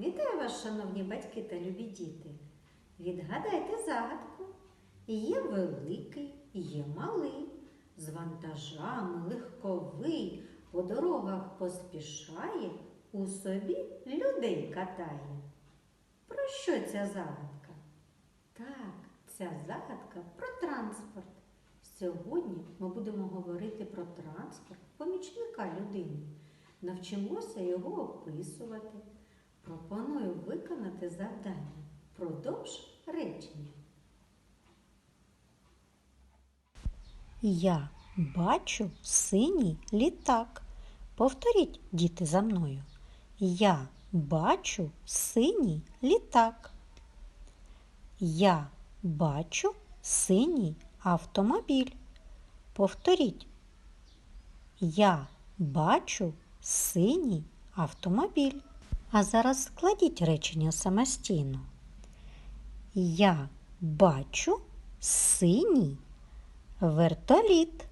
Вітаю вас, шановні батьки та любі діти. Відгадайте загадку. Є великий, є малий, з вантажами легковий, по дорогах поспішає, у собі людей катає. Про що ця загадка? Так, ця загадка про транспорт. Сьогодні ми будемо говорити про транспорт помічника людини. Навчимося його описувати. Пропоную виконати завдання. Продовж речення. Я бачу синій літак. Повторіть, діти, за мною. Я бачу синій літак. Я бачу синій автомобіль. Повторіть. Я бачу синій автомобіль. А зараз складіть речення самостійно. Я бачу синій вертоліт.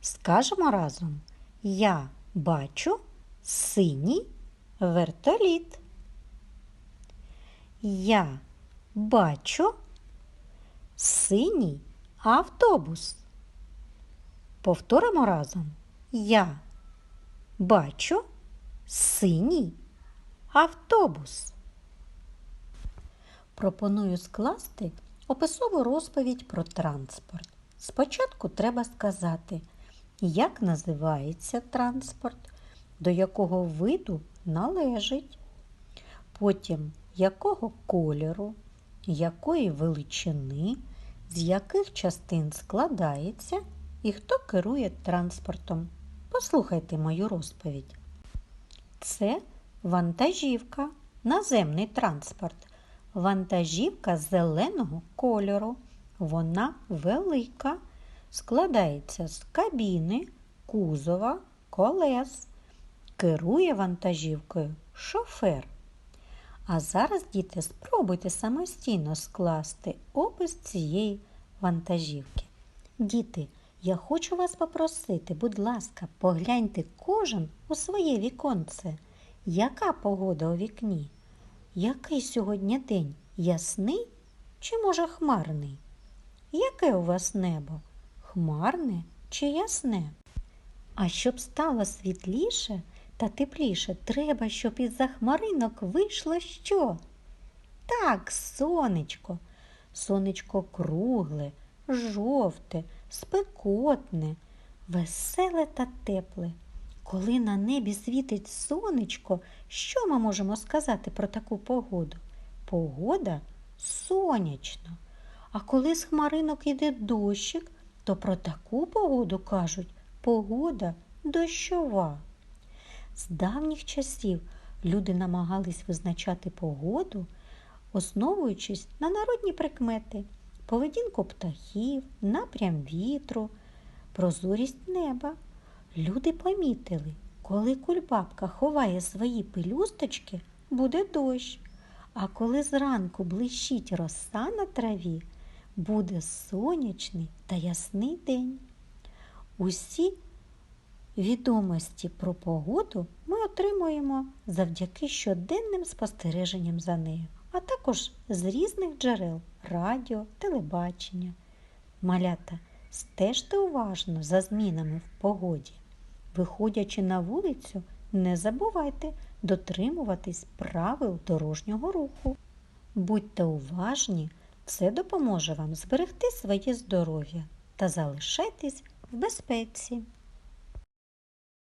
Скажемо разом. Я бачу синій вертоліт. Я бачу синій автобус. Повторимо разом. Я бачу синій автобус. Пропоную скласти описову розповідь про транспорт. Спочатку треба сказати, як називається транспорт, до якого виду належить, потім якого кольору, якої величини, з яких частин складається і хто керує транспортом. Послухайте мою розповідь. Це вантажівка, наземний транспорт. Вантажівка зеленого кольору. Вона велика, складається з кабіни, кузова, колес. Керує вантажівкою шофер. А зараз, діти, спробуйте самостійно скласти опис цієї вантажівки. Діти, я хочу вас попросити, будь ласка, погляньте кожен у своє віконце. Яка погода у вікні? Який сьогодні день? Ясний чи, може, хмарний? Яке у вас небо? Хмарне чи ясне? А щоб стало світліше та тепліше, треба, щоб із-за хмаринок вийшло що? Так, сонечко. Сонечко кругле, жовте, спекотне, веселе та тепле. Коли на небі світить сонечко, що ми можемо сказати про таку погоду? Погода сонячна. А коли з хмаринок іде дощик, то про таку погоду кажуть погода дощова. З давніх часів люди намагались визначати погоду, основуючись на народні прикмети, поведінку птахів, напрям вітру, прозорість неба. Люди помітили, коли кульбабка ховає свої пелюсточки, буде дощ. А коли зранку блищить роса на траві, буде сонячний та ясний день. Усі відомості про погоду ми отримуємо завдяки щоденним спостереженням за нею, а також з різних джерел радіо, телебачення. Малята, стежте уважно за змінами в погоді. Виходячи на вулицю, не забувайте дотримуватись правил дорожнього руху. Будьте уважні, це допоможе вам зберегти своє здоров'я та залишайтесь в безпеці.